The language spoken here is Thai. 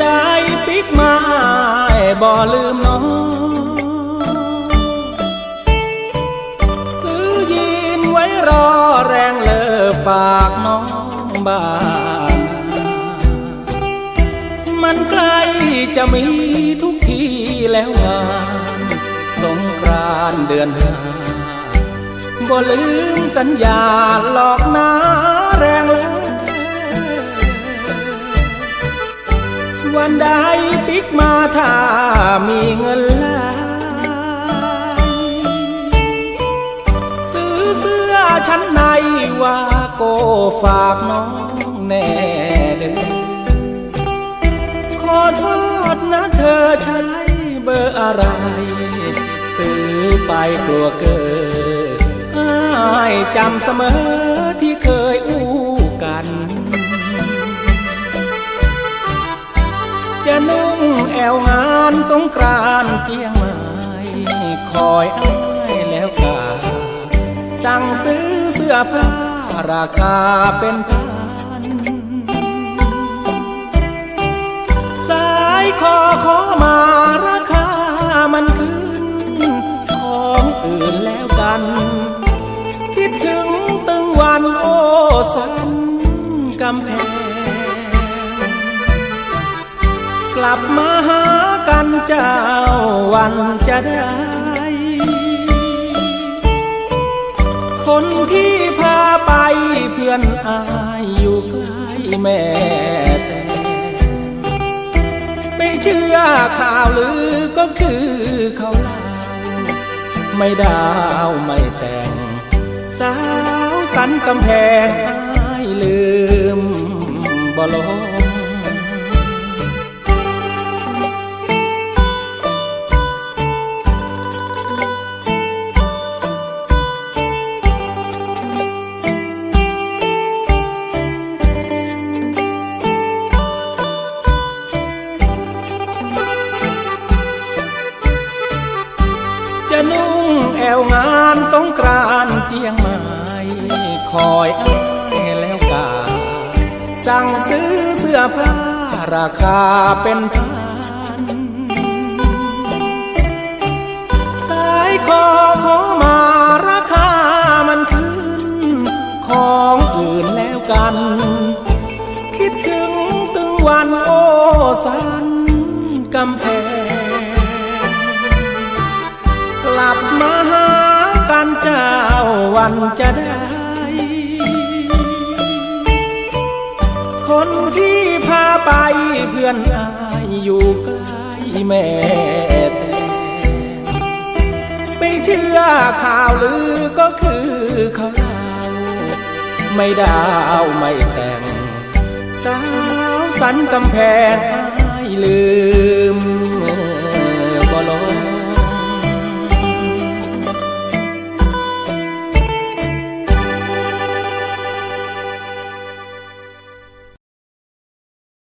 ได้ปิกมาบ่ลืมน้อง ซื้อยีนไว้รอแรงเลอฝากน้องบ้าน มันใกล้จะมีทุกทีแล้วงานสงกรานเดือนห้าบ่ลืมสัญญาหลอกนาแรง กมาถ้ามีเงินหลายซื้อเสื้อชั้นในว่าโกฝากน้องแน่เด้อขอโทษนะเธอใช้เบอร์อะไร ซื้อไปกลัวเกิดอ้ายจำเสมอที่เคย งแอวงานสงกรานต์เจียงใหม่คอยอ้ายแล้วกาสั่งซื้อเสื้อผ้าราคาเป็นพัน สายคอขอมาราคามันขึ้น ของอื่นแล้วกัน คิดถึงตึงวันโอสันกำแพง ลับมาหากันเจ้าวันจะได้ คนที่พาไปเพื่อนอายอยู่ใกล้แม่แต่ไม่เชื่อข่าวลือก็คือเขาเล่าไม่ดาวไม่แต่ง สาวสันกำแพงอายลืมบ่ลง วงานสงกรานต์เจียงใหม่คอยอ้ายแล้วกาสั่งซื้อเสื้อผ้าราคาเป็นพัน สายคอขอมาราคามันขึ้น ของอื่นแล้วกัน คิดถึงตึงวันโอสันกำแพง วันจะได้ คนที่พาไปเพื่อนอายอยู่ใกล้แม่แต่ไม่เชื่อข่าวลือก็คือเขาเล่าไม่ดาวไม่แต่ง สาวสันกำแพงอายลืม